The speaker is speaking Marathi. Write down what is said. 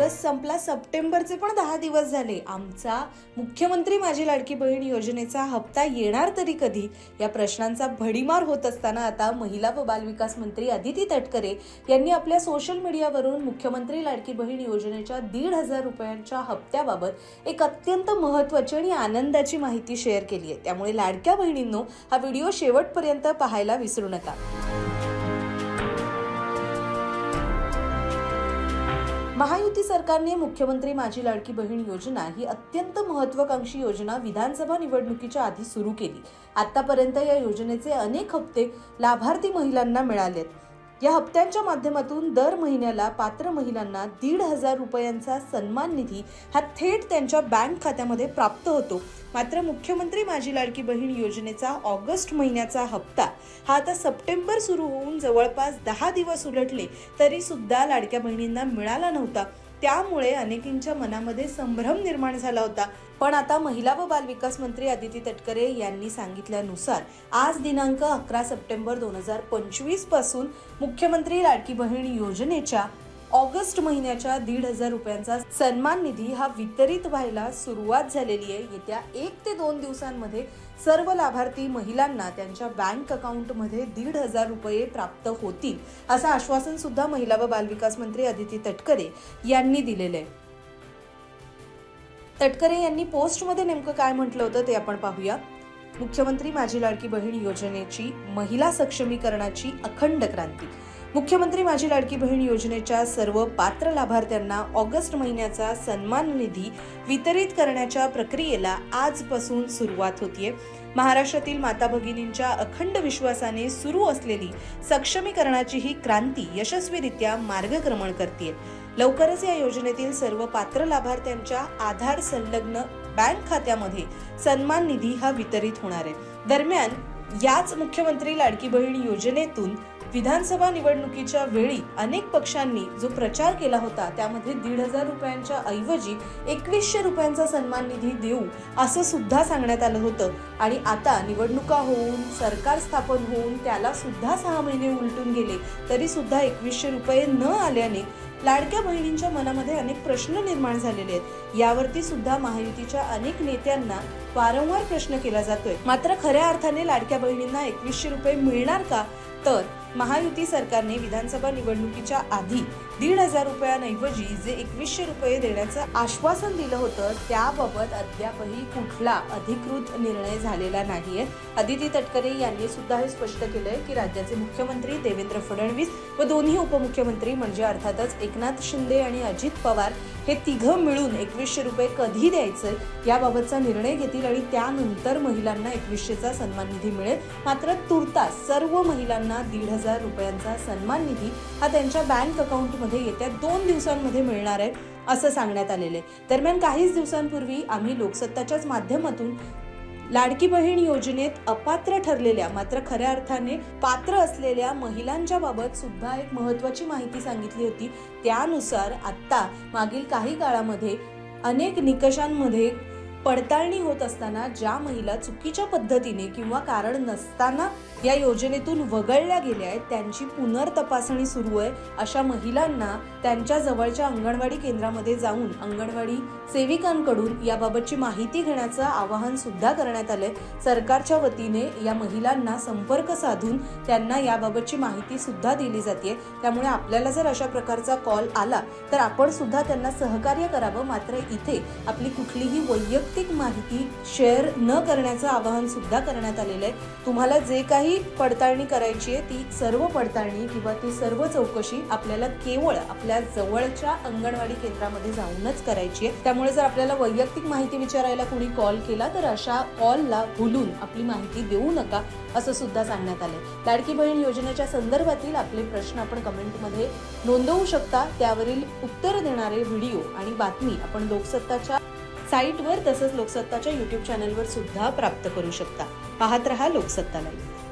ऑगस्ट संपला सप्टेंबरचे पण दहा दिवस झाले. आमचा मुख्यमंत्री माझी लाडकी बहीण योजनेचा हप्ता येणार तरी कधी? या प्रश्नांचा भडीमार होत असताना आता महिला व बालविकास मंत्री अदिती तटकरे यांनी आपल्या सोशल मीडियावरून मुख्यमंत्री लाडकी बहीण योजनेच्या दीड हजार रुपयांच्या हप्त्याबाबत एक अत्यंत महत्वाची आणि आनंदाची माहिती शेअर केली आहे. त्यामुळे लाडक्या बहिणींनो हा व्हिडिओ शेवटपर्यंत पाहायला विसरू नका. महायुती सरकारने मुख्यमंत्री माझी लाडकी बहीण योजना ही अत्यंत महत्वाकांक्षी योजना विधानसभा निवडणुकीच्या आधी सुरू केली. आतापर्यंत या योजनेचे अनेक हप्ते लाभार्थी महिलांना मिळालेत. या हप्त्यांच्या माध्यमातून दर महिन्याला पात्र महिलांना दीड हजार रुपयांचा सन्मान निधी हा थेट त्यांच्या बँक खात्यामध्ये प्राप्त होतो. मात्र मुख्यमंत्री माझी लाडकी बहीण योजनेचा ऑगस्ट महिन्याचा हप्ता हा आता सप्टेंबर सुरू होऊन जवळपास दहा दिवस उलटले तरी सुद्धा लाडक्या बहिणींना मिळाला नव्हता. त्यामुळे अनेकींच्या मनामध्ये संभ्रम निर्माण झाला होता. पण आता महिला व बालविकास मंत्री अदिती तटकरे यांनी सांगितल्यानुसार आज दिनांक अकरा सप्टेंबर दोन हजार पंचवीसपासून मुख्यमंत्री लाडकी बहीण योजनेच्या ऑगस्ट महिन्याच्या दीड हजार रुपयांचा सन्मान निधी हा वितरित व्हायला सुरुवात झालेली आहे. येत्या एक ते दोन दिवसांमध्ये सर्व लाभार्थी महिलांना त्यांच्या बँक अकाउंटमध्ये दीड हजार रुपये प्राप्त होतील असं आश्वासन सुद्धा महिला व बालविकास मंत्री अदिती तटकरे यांनी दिलेलं आहे. तटकरे यांनी पोस्टमध्ये नेमकं काय म्हटलं होतं ते आपण पाहूया. मुख्यमंत्री माझी लाडकी बहीण योजनेची महिला सक्षमीकरणाची अखंड क्रांती. मुख्यमंत्री माझी लाडकी बहीण योजनेच्या सर्व पात्र लाभार्थ्यांना ऑगस्ट महिन्याचा सन्मान निधी वितरित करण्याच्या प्रक्रियेला आजपासून सुरुवात होतीये. महाराष्ट्रातील माता भगिनींच्या अखंड विश्वासाने सुरू असलेली सक्षमीकरणाची ही क्रांती यशस्वीरित्या मार्गक्रमण करते लवकरच या योजनेतील सर्व पात्र लाभार्थ्यांच्या आधार संलग्न बँक खात्यामध्ये सन्मान निधी हा वितरित होणार आहे. दरम्यान याच मुख्यमंत्री लाडकी बहीण योजनेतून विधानसभा निवडणुकीच्या वेळी अनेक पक्षांनी जो प्रचार केला होता त्यामध्ये दीड हजार रुपयांच्या ऐवजी एकवीसशे रुपयांचा सन्मान निधी देऊ असं सुद्धा सांगण्यात आलं होतं. आणि आता निवडणुका होऊन सरकार स्थापन होऊन त्याला सुद्धा सहा महिने उलटून गेले तरी सुद्धा एकवीसशे रुपये न आल्याने लाडक्या बहिणींच्या मनामध्ये अनेक प्रश्न निर्माण झालेले आहेत. यावरती सुद्धा महायुतीच्या अनेक नेत्यांना वारंवार प्रश्न केला जातोय. मात्र खऱ्या अर्थाने लाडक्या बहिणींना एकवीसशे रुपये मिळणार का? तर महायुती सरकारने विधानसभा निवडणुकीच्या आधी दीड हजार रुपयांऐवजी जे एकवीसशे रुपये देण्याचं आश्वासन दिलं होतं त्याबाबत अद्यापही कुठला अधिकृत निर्णय झालेला नाहीये. अदिती तटकरे यांनी सुद्धा हे स्पष्ट केलंय की राज्याचे मुख्यमंत्री देवेंद्र फडणवीस व दोन्ही उपमुख्यमंत्री म्हणजे अर्थातच एकनाथ शिंदे आणि अजित पवार हे तिघं मिळून एकवीसशे रुपये कधी द्यायचे याबाबतचा निर्णय घेतील आणि त्यानंतर महिलांना एकवीसशेचा सन्मान निधी मिळेल. मात्र तुर्तास सर्व महिलांना दीड हजार रुपयांचा सन्मान निधी हा त्यांच्या बँक अकाउंटमध्ये येत्या दोन दिवसांमध्ये मिळणार आहे असं सांगण्यात आलेलं आहे. दरम्यान काहीच दिवसांपूर्वी आम्ही लोकसत्ताच्याच माध्यमातून लाडकी बहीण योजनेत अपात्र ठरलेल्या मात्र खऱ्या अर्थाने पात्र असलेल्या महिलांच्या बाबत सुद्धा एक महत्वाची माहिती सांगितली होती. त्यानुसार आत्ता मागील काही काळामध्ये अनेक निकषांमध्ये पडताळणी होत असताना ज्या महिला चुकीच्या पद्धतीने किंवा कारण नसताना या योजनेतून वगळल्या गेल्या आहेत त्यांची पुनर्तपासणी सुरू आहे. अशा महिलांना त्यांच्या जवळच्या अंगणवाडी केंद्रामध्ये जाऊन अंगणवाडी सेविकांकडून याबाबतची माहिती घेण्याचं आवाहन सुद्धा करण्यात आलंय. सरकारच्या वतीने या महिलांना संपर्क साधून त्यांना याबाबतची माहिती सुद्धा दिली जाते त्यामुळे आपल्याला जर अशा प्रकारचा कॉल आला तर आपण सुद्धा त्यांना सहकार्य करावं. मात्र इथे आपली कुठलीही वैयक्तिक माहिती शेअर न करण्याचं आवाहन सुद्धा करण्यात आलेलं आहे. तुम्हाला जे काही पडताळणी करायची आहे ती सर्व पडताळणी किंवा ती सर्व चौकशी आपल्याला केवळ आपल्या जवळच्या अंगणवाडी केंद्रामध्ये जाऊनच करायची आहे. त्यामुळे जर आपल्याला वैयक्तिक माहिती विचारायला कुणी कॉल केला तर अशा कॉलला भुलून आपली माहिती देऊ नका असं सुद्धा सांगण्यात आलंय. लाडकी बहीण योजनेच्या संदर्भातील आपले प्रश्न आपण कमेंटमध्ये नोंदवू शकता. त्यावरील उत्तर देणारे व्हिडिओ आणि बातमी आपण लोकसत्ताच्या साईटवर तसंच लोकसत्ताच्या युट्यूब चॅनलवर सुद्धा प्राप्त करू शकता. पाहत रहा लोकसत्ता लाईव्ह